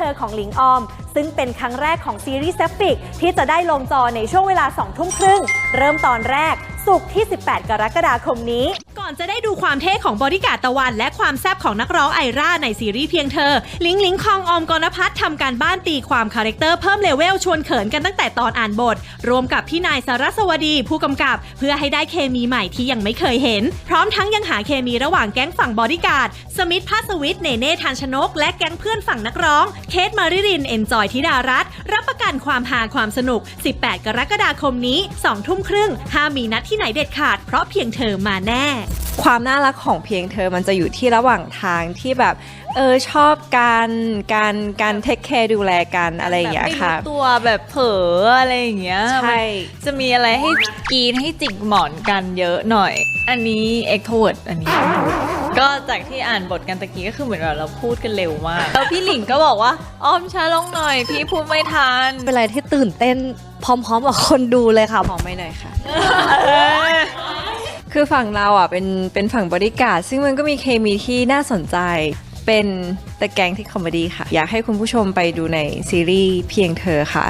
ธอของหลิงออม ซึ่งเป็นครั้งแรกของซีรีส์เซฟิกที่จะได้ลงจอในช่วงเวลา2ทุ่มครึ่ง เริ่มตอนแรก สุกที่ 18 กรกฎาคมนี้ อนจะได้ดูความเท่ของบอดี้การ์ดตะวัน และความแซ่บของนักร้องไอร่าในซีรีส์เพียงเธอ ลิงลิงคองออมกรณพัฒน์ทำการบ้านตีความคาแรคเตอร์เพิ่มเลเวลชวนเขินกันตั้งแต่ตอนอ่านบท รวมกับพี่นายสารสวดี ผู้กำกับ เพื่อให้ได้เคมีใหม่ที่ยังไม่เคยเห็น พร้อมทั้งยังหาเคมีระหว่างแก๊งฝั่งบอดี้การ์ดสมิธพาสวิทเนเน่ทันชนก และแก๊งเพื่อนฝั่งนักร้องเคทมาริรินเอนจอยธิดารัตรับประกันความหาความสนุก 18 กรกฎาคมนี้2ทุ่มครึ่งห้ามมีนัดที่ไหนเด็ดขาดเพราะเพียงเธอมาแน่ ความน่ารักของเพียงเธอมันจะอยู่ที่ระหว่างทางที่แบบ เออชอบการการการเทคแคร์ดูแลกันอะไรอย่างเงี้ยค่ะแบบไม่รู้ตัวแบบเผลออะไรอย่างเงี้ยใช่มันจะมีอะไรให้กรีนให้จิกหมอนกันเยอะหน่อย อันนี้ extrovert อันนี้ ก็จากที่อ่านบทกันตะกี้ก็คือเหมือนแบบเราพูดกันเร็วมากแล้วพี่หลิงก็บอกว่าอ้อมช้าลงหน่อย พี่พูดไม่ทันเป็นอะไรที่ตื่นเต้นพร้อมๆกับคนดูเลยค่ะมองไม่หน่อยค่ะ คือฝั่งเราอะเป็นเป็นฝั่งบริการซึ่งมันก็มีเคมีที่น่าสนใจ เป็นตะแกงที่คอมเมดี้ค่ะ อยากให้คุณผู้ชมไปดูในซีรีส์เพียงเธอค่ะ